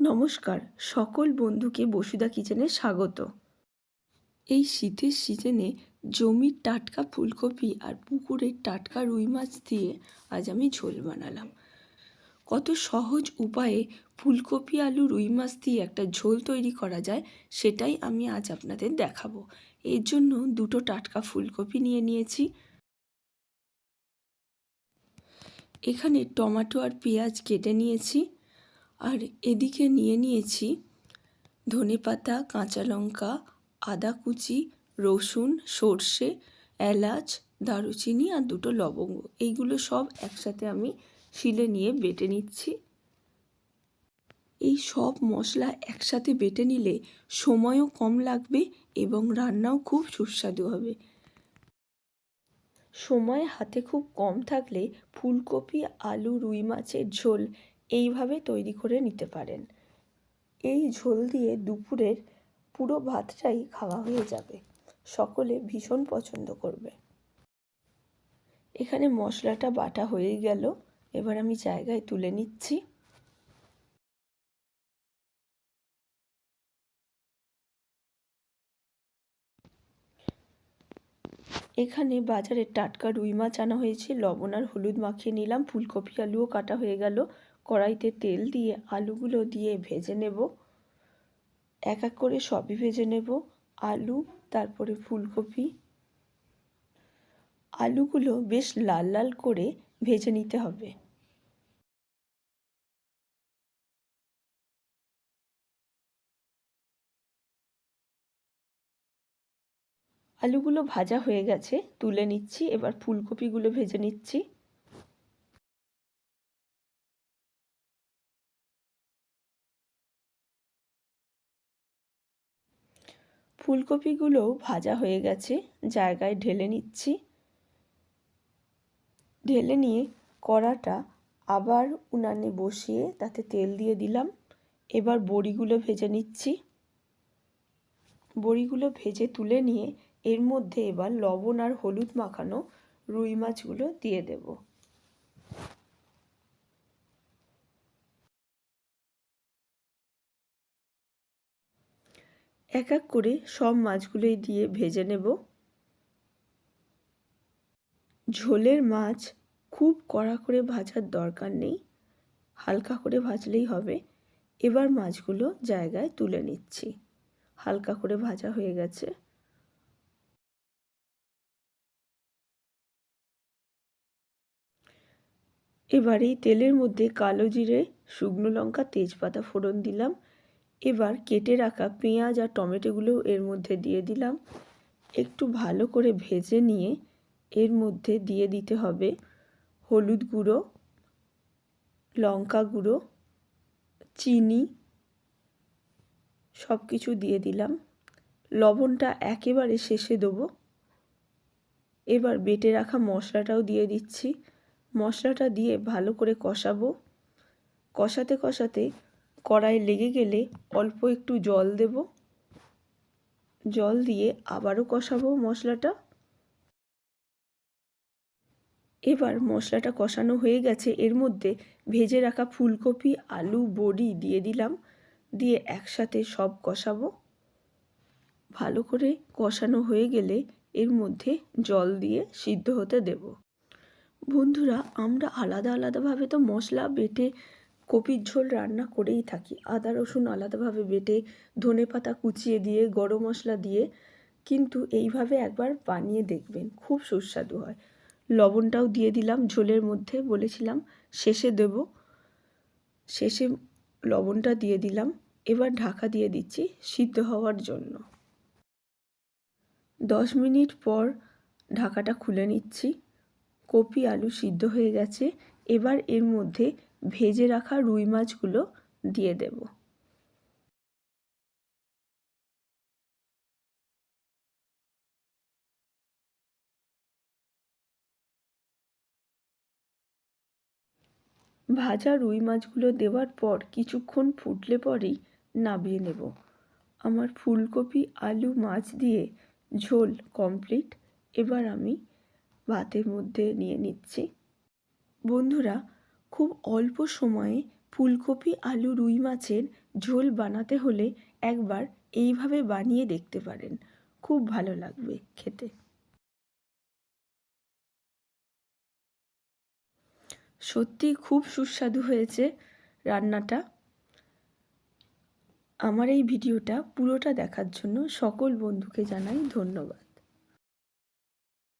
নমস্কার, সকল বন্ধুকে বসুধা কিচেনে স্বাগত। এই শীতের সিজনে জমির টাটকা ফুলকপি আর পুকুরের টাটকা রুই মাছ দিয়ে আজ আমি ঝোল বানালাম। কত সহজ উপায়ে ফুলকপি, আলু, রুই মাছ দিয়ে একটা ঝোল তৈরি করা যায়, সেটাই আমি আজ আপনাদের দেখাবো। এর জন্য দুটো টাটকা ফুলকপি নিয়ে নিয়েছি। এখানে টমেটো আর পেঁয়াজ কেটে নিয়েছি। আর এদিকে নিয়ে নিয়েছি ধনে পাতা কাঁচা লঙ্কা, আদা কুচি, রসুন, সর্ষে, এলাচ, দারুচিনি আর দুটো লবঙ্গ। এইগুলো সব একসাথে আমি শিলে নিয়ে বেটে নিচ্ছি। এই সব মশলা একসাথে বেটে নিলে সময়ও কম লাগবে এবং রান্নাও খুব সুস্বাদু হবে। সময় হাতে খুব কম থাকলে ফুলকপি, আলু, রুই মাছের ঝোল এইভাবে তৈরি করে নিতে পারেন। এই ঝোল দিয়ে দুপুরের পুরো ভাতটাই খাওয়া হয়ে যাবে। সকলে ভীষণ পছন্দ করবে। এখানে মশলাটা বাটা হয়ে গেল। এবার আমি জায়গায় তুলে নিচ্ছি। এখানে বাজারে টাটকা রুই মাছ আনা হয়েছে। লবণ আর হলুদ মাখিয়ে নিলাম। ফুলকপি, আলুও কাটা হয়ে গেল। কড়াইতে তেল দিয়ে আলুগুলো দিয়ে ভেজে নেব। এক এক করে সবই ভেজে নেব। আলু, তারপরে ফুলকপি। আলুগুলো বেশ লাল লাল করে ভেজে নিতে হবে। আলুগুলো ভাজা হয়ে গেছে, তুলে নিচ্ছি। এবার ফুলকপিগুলো ভেজে নিচ্ছি। ফুলকপিগুলো ভাজা হয়ে গেছে, জায়গায় ঢেলে নিচ্ছি। ঢেলে নিয়ে কড়াটা আবার উনানে বসিয়ে তাতে তেল দিয়ে দিলাম। এবার বড়িগুলো ভেজে নিচ্ছি। বড়িগুলো ভেজে তুলে নিয়ে এর মধ্যে এবার লবণ আর হলুদ মাখানো রুই মাছগুলো দিয়ে দেব। এক এক করে সব মাছগুলোই দিয়ে ভেজে নেব। ঝোলের মাছ খুব কড়া করে ভাজার দরকার নেই, হালকা করে ভাজলেই হবে। এবার মাছগুলো জায়গায় তুলে নিচ্ছি। হালকা করে ভাজা হয়ে গেছে। এবার এই তেলের মধ্যে কালো জিরে, শুকনো লঙ্কা, তেজপাতা ফোড়ন দিলাম। এবার কেটে রাখা পেঁয়াজ আর টমেটোগুলো এর মধ্যে দিয়ে দিলাম। একটু ভালো করে ভেজে নিয়ে এর মধ্যে দিয়ে দিতে হবে হলুদ গুঁড়ো, লঙ্কা গুঁড়ো, চিনি সব কিছু দিয়ে দিলাম। লবণটা একেবারে শেষে দেবো। এবার বেটে রাখা মশলাটাও দিয়ে দিচ্ছি। মশলাটা দিয়ে ভালো করে কষাবো। কষাতে কষাতে কড়াই লেগে গেলে অল্প একটু জল দেব। জল দিয়ে আবারও কষাবো মশলাটা। এবার মশলাটা কষানো হয়ে গেছে। এর মধ্যে ভেজে রাখা ফুলকপি, আলু, বড়ি দিয়ে দিলাম। দিয়ে একসাথে সব কষাবো। ভালো করে কষানো হয়ে গেলে এর মধ্যে জল দিয়ে সিদ্ধ হতে দেব। বন্ধুরা, আমরা আলাদা আলাদাভাবে তো মশলা বেটে কপির ঝোল রান্না করেই থাকি। আদা রসুন আলাদাভাবে বেটে, ধনে পাতা কুচিয়ে দিয়ে, গরম মশলা দিয়ে। কিন্তু এইভাবে একবার বানিয়ে দেখবেন, খুব সুস্বাদু হয়। লবণটাও দিয়ে দিলাম ঝোলের মধ্যে, বলেছিলাম শেষে দেব। শেষে লবণটা দিয়ে দিলাম। এবার ঢাকা দিয়ে দিচ্ছি সিদ্ধ হওয়ার জন্য। দশ মিনিট পর ঢাকাটা খুলে নিচ্ছি। কপি আলু সিদ্ধ হয়ে গেছে। এবার এর মধ্যে ভেজে রাখা রুই মাছগুলো দিয়ে দেব। ভাজা রুই মাছগুলো দেওয়ার পর কিছুক্ষণ ফুটলে পরেই নামিয়ে নেব। আমার ফুলকপি, আলু, মাছ দিয়ে ঝোল কমপ্লিট। এবার আমি ভাতের মধ্যে নিয়ে নিচ্ছি। বন্ধুরা খুব অল্প সময়ে ফুলকপি, আলু, রুই মাছের ঝোল বানাতে হলে একবার এইভাবে বানিয়ে দেখতে পারেন। খুব ভালো লাগবে খেতে। সত্যি খুব সুস্বাদু হয়েছে রান্নাটা। আমার এই ভিডিওটা পুরোটা দেখার জন্য সকল বন্ধুকে জানাই ধন্যবাদ।